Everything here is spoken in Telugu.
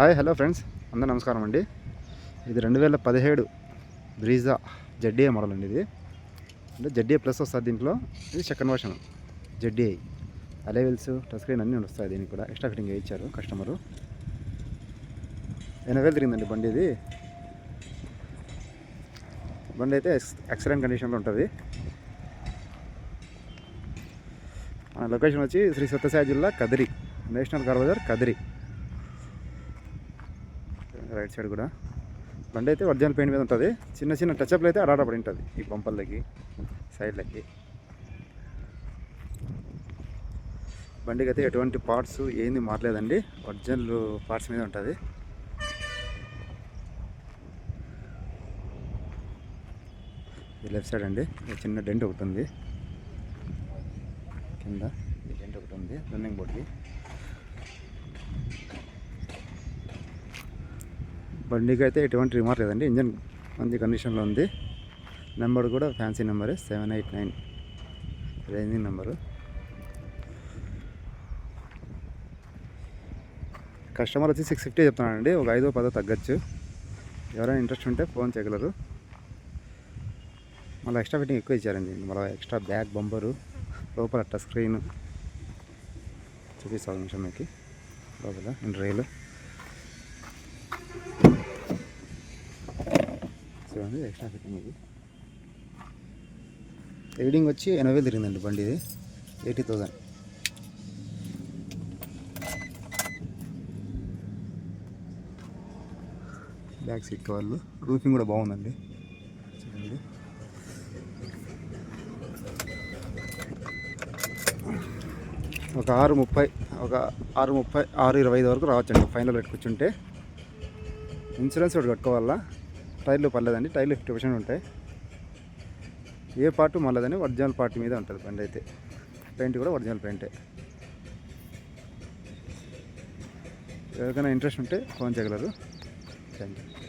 Hi hello friends. అందరూ నమస్కారం అండి. ఇది రెండు వేల పదిహేడు బ్రీజా జడ్డీఏ మోడల్ అండి ఇది. అంటే జడ్డీఏ ప్లస్ వస్తుంది దీంట్లో. ఇది సెకండ్ వర్షన్ జడ్డీఐ అలెవెల్స్ టచ్ స్క్రీన్ అన్నీ వస్తాయి దీనికి కూడా. ఎక్స్ట్రా ఫిట్టింగ్ ఇచ్చారు కస్టమరు ఎనభై వేలు తిరిగిందండి బండి ఇది. బండి అయితే ఎక్స్ ఎక్సలెంట్ కండిషన్లో ఉంటుంది. మన లొకేషన్ వచ్చి శ్రీ సత్యసాయి జిల్లా కదిరి. నేషనల్ గర్వదర్ కదిరి. రైట్ సైడ్ కూడా. బండి అయితే ఒరిజినల్ పెయింట్ మీద ఉంటుంది. చిన్న చిన్న టచ్అప్లు అయితే అడాడ పడి ఉంటుంది. ఈ బంపర్లకి సైడ్లకి. బండికి అయితే ఎటువంటి పార్ట్స్ ఏంది మారలేదండి. ఒరిజినల్ పార్ట్స్ మీద ఉంటుంది. ఇది లెఫ్ట్ సైడ్ అండి. ఇది చిన్న డెంట్ ఒకటి ఉంది. కింద డెంట్ ఒకటి ఉంది. రన్నింగ్ బోర్డ్కి. బండికి అయితే ఎటువంటి రిమార్క్ లేదండి. ఇంజన్ మంచి కండిషన్లో ఉంది. నెంబర్ కూడా ఫ్యాన్సీ నెంబరే seven eight nine ranging number customer వచ్చి సిక్స్ ఫిఫ్టీ చెప్తున్నానండి ఒక ఐదో పదో తగ్గచ్చు. ఎవరైనా ఇంట్రెస్ట్ ఉంటే ఫోన్ చేయగలరు. మళ్ళీ ఎక్స్ట్రా ఫిట్టింగ్ ఎక్కువ ఇచ్చారండి. మళ్ళీ ఎక్స్ట్రా బ్యాక్ బంపరు లోపల టచ్ స్క్రీన్ చూపిస్తాను నిమిషం మీకు. లోపల ఇంటర్వ్యూలో ఉంది ఎక్స్ట్రా ఫిట్టింగ్ ఇది రీడింగ్ వచ్చి ఎనభై వేలు తిరిగిందండి బండి ఇది. ఎయిటీ థౌజండ్ బ్యాక్ సీట్ కవర్లు రూఫింగ్ కూడా బాగుందండి. చూడండి. ఒక ఆరు ముప్పై ఒక ఆరు ముప్పై ఆరు ఇరవై ఐదు వరకు రావచ్చండి. ఫైనల్ పెట్టుకొచ్చుంటే ఇన్సూరెన్స్ ఒకటి కట్టుకోవాలా? టైర్లు పర్లేదండి టైర్లు ఫిఫ్టీ పర్సెంట్ ఉంటాయి. ఏ పార్ట్ మళ్ళదని ఒరిజినల్ పార్ట్ మీద ఉంటుంది బండి అయితే. పెయింట్ కూడా ఒరిజినల్ పెయింటే. ఎవరికైనా ఇంట్రెస్ట్ ఉంటే ఫోన్ చేయగలరు. Thank you